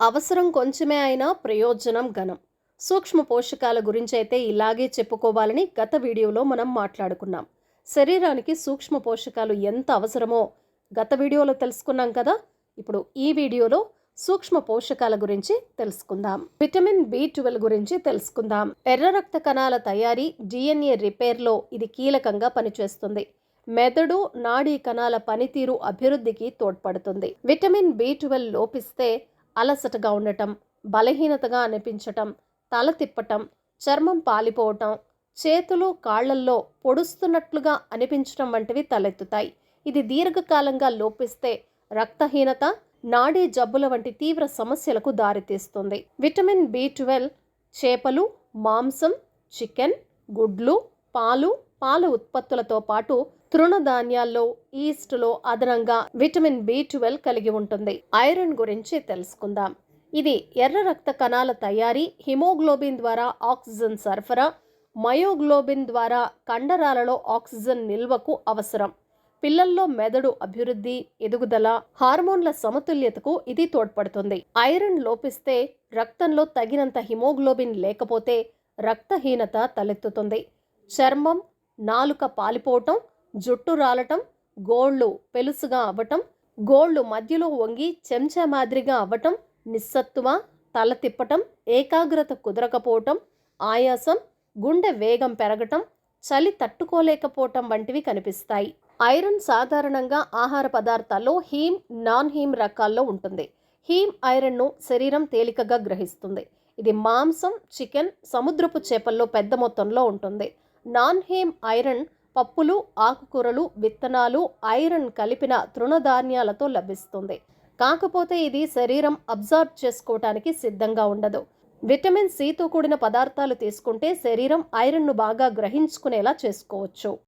అవసరం కొంచెమే అయినా ప్రయోజనం ఘనం. సూక్ష్మ పోషకాల గురించి అయితే ఇలాగే చెప్పుకోవాలని గత వీడియోలో మనం మాట్లాడుకున్నాం. శరీరానికి సూక్ష్మ పోషకాలు ఎంత అవసరమో గత వీడియోలో తెలుసుకున్నాం కదా? ఇప్పుడు ఈ వీడియోలో సూక్ష్మ పోషకాల గురించి తెలుసుకుందాం. విటమిన్ బి ట్వెల్వ్ గురించి తెలుసుకుందాం. ఎర్ర రక్త కణాల తయారీ డిఎన్ఏ రిపేర్లో ఇది కీలకంగా పనిచేస్తుంది. మెదడు నాడీ కణాల పనితీరు అభివృద్ధికి తోడ్పడుతుంది. విటమిన్ బి ట్వెల్వ్ లోపిస్తే అలసటగా ఉండటం బలహీనతగా అనిపించటం తల తిప్పటం చర్మం పాలిపోవటం చేతులు కాళ్ళల్లో పొడుస్తున్నట్లుగా అనిపించటం వంటివి తలెత్తుతాయి. ఇది దీర్ఘకాలంగా లోపిస్తే రక్తహీనత నాడీ జబ్బుల వంటి తీవ్ర సమస్యలకు దారితీస్తుంది. విటమిన్ బి ట్వెల్వ్ చేపలు మాంసం చికెన్ గుడ్లు పాలు పాల ఉత్పత్తులతో పాటు తృణధాన్యాల్లో ఈస్ట్లో అదనంగా విటమిన్ బి ట్వెల్వ్ కలిగి ఉంటుంది. ఐరన్ గురించి తెలుసుకుందాం. ఇది ఎర్ర రక్త కణాల తయారీ హిమోగ్లోబిన్ ద్వారా ఆక్సిజన్ సరఫరా మయోగ్లోబిన్ ద్వారా కండరాలలో ఆక్సిజన్ నిల్వకు అవసరం. పిల్లల్లో మెదడు అభివృద్ధి ఎదుగుదల హార్మోన్ల సమతుల్యతకు ఇది తోడ్పడుతుంది. ఐరన్ లోపిస్తే రక్తంలో తగినంత హిమోగ్లోబిన్ లేకపోతే రక్తహీనత తలెత్తుతుంది. చర్మం నాలుక పాలిపోవటం జుట్టు రాలటం గోళ్ళు పెలుసుగా అవ్వటం గోళ్ళు మధ్యలో వంగి చెంచా మాదిరిగా అవ్వటం నిస్సత్తువ తల తిప్పటం ఏకాగ్రత కుదరకపోవటం ఆయాసం గుండె వేగం పెరగటం చలి తట్టుకోలేకపోవటం వంటివి కనిపిస్తాయి. ఐరన్ సాధారణంగా ఆహార పదార్థాల్లో హీమ్ నాన్ హీమ్ రకాల్లో ఉంటుంది. హీమ్ ఐరన్ను శరీరం తేలికగా గ్రహిస్తుంది. ఇది మాంసం చికెన్ సముద్రపు చేపల్లో పెద్ద మొత్తంలో ఉంటుంది. నాన్హేమ్ ఐరన్ పప్పులు ఆకుకూరలు విత్తనాలు ఐరన్ కలిపిన తృణధాన్యాలతో లభిస్తుంది. కాకపోతే ఇది శరీరం అబ్జార్బ్ చేసుకోవటానికి సిద్ధంగా ఉండదు. విటమిన్ సితో కూడిన పదార్థాలు తీసుకుంటే శరీరం ఐరన్ను బాగా గ్రహించుకునేలా చేసుకోవచ్చు.